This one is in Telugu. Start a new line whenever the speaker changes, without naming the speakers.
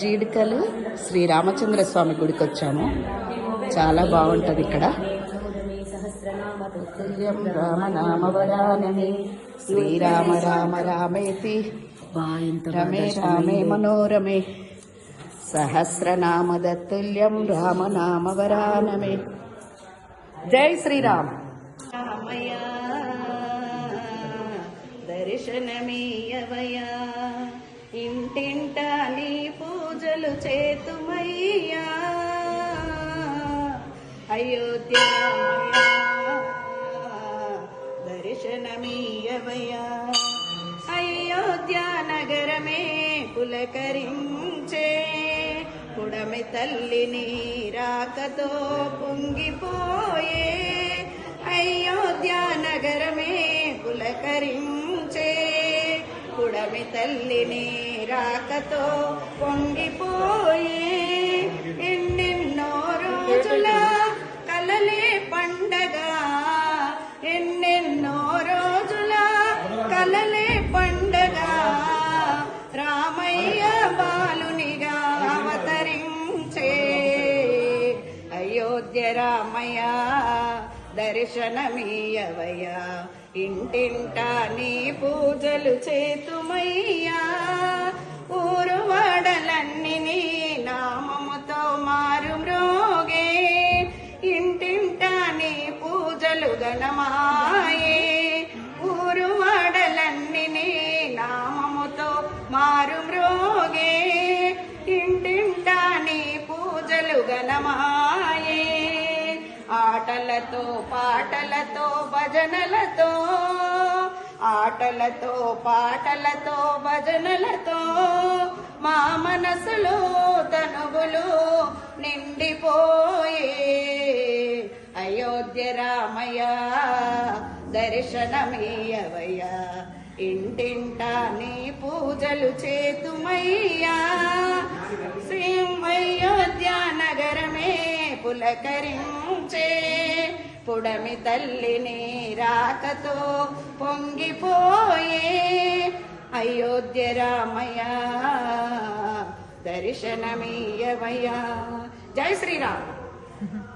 జీడికలు శ్రీ రామచంద్ర స్వామి గుడికి వచ్చాము చాలా బాగుంటది ఇక్కడ. శ్రీరామ రామ రామేతి. రమే రామే మనోరమే. సహస్రనామదత్తుల్యం రామనామవరానమే. జై శ్రీరామ్. రామయ్య దర్శనమీయవయ్యా. ఇంటింట నీ పూజలు చేతుమయ్యా. అయోధ్య దర్శనమీయవయ్యా. పులకరించే కుడమి తల్లిని రాకతో పొంగిపోయే అయోధ్య నగరమే పులకరించే కుడమి తల్లిని రాకతో పొంగిపోయే ఎన్నెన్నో రోజుల కలలే పండగ రామయ్య దర్శనమీయవయ్యా. ఇంటింట నీ పూజలు చేతుమయ్యా. ఊరు వాడలన్నీ నీ నామముతో మారు మ్రోగే ఇంటింట నీ పూజలు గణమాయే ఊరు వాడలన్నీ నీ నామముతో మారు మ్రోగే ఇంటింట నీ పూజలు గణమా ఆటలతో పాటలతో భజనలతో ఆటలతో పాటలతో భజనలతో మా మనసులో తనువులు నిండిపోయే. అయోధ్య రామయ్య దర్శనమీయవయ్యా ఇంటింట నీ పూజలు చేతుమయ్యా. శ్రీ పులకరించే పుడమి తల్లిని రాకతో పొంగిపోయే అయోధ్య రామయ్య. దర్శనమీయమయ్యా జై శ్రీరామ్.